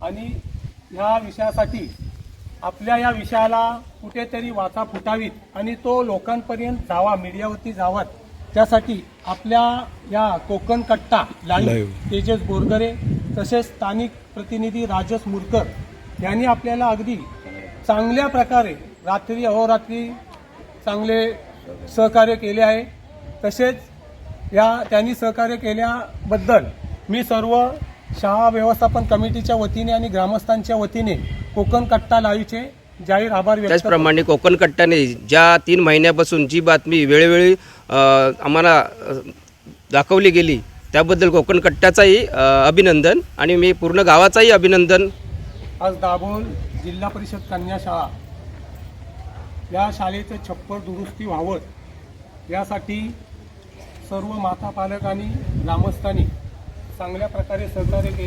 आणि ह्या विषयासाठी आपल्या या विषयाला कुठेतरी वाचा फुटावीत आणि तो लोकांपर्यंत जावा मीडियावरती जावात. त्यासाठी आपल्या या कोकण कट्टा लाईव्ह तेजस बोरगरे तसेच स्थानिक प्रतिनिधी राजस मुरकर यांनी आपल्याला अगदी चांगल्या प्रकारे रात्री अहोरात्री चांगले सहकार्य केले आहे. तसेच या त्यांनी सहकार्य केल्याबद्दल मी सर्व शाळा व्यवस्थापन कमिटीच्या वतीने आणि ग्रामस्थांच्या वतीने कोकण कट्टा लाईव्हचे जाहीर आभार व्यक्त. त्याचप्रमाणे कोकण कट्ट्याने ज्या तीन महिन्यापासून जी बातमी वेळोवेळी आम्हाला दाखवली गेली त्याबद्दल कोकण कट्ट्याचाही अभिनंदन आणि मी पूर्ण गावाचाही अभिनंदन आज दाभोळ जिल्हा परिषद कन्या शाळा या शाळेचं छप्पर दुरुस्ती व्हावं यासाठी सर्व माता पालक आणि ग्रामस्थांनी चांगल्या प्रकारे सहकार्य केले.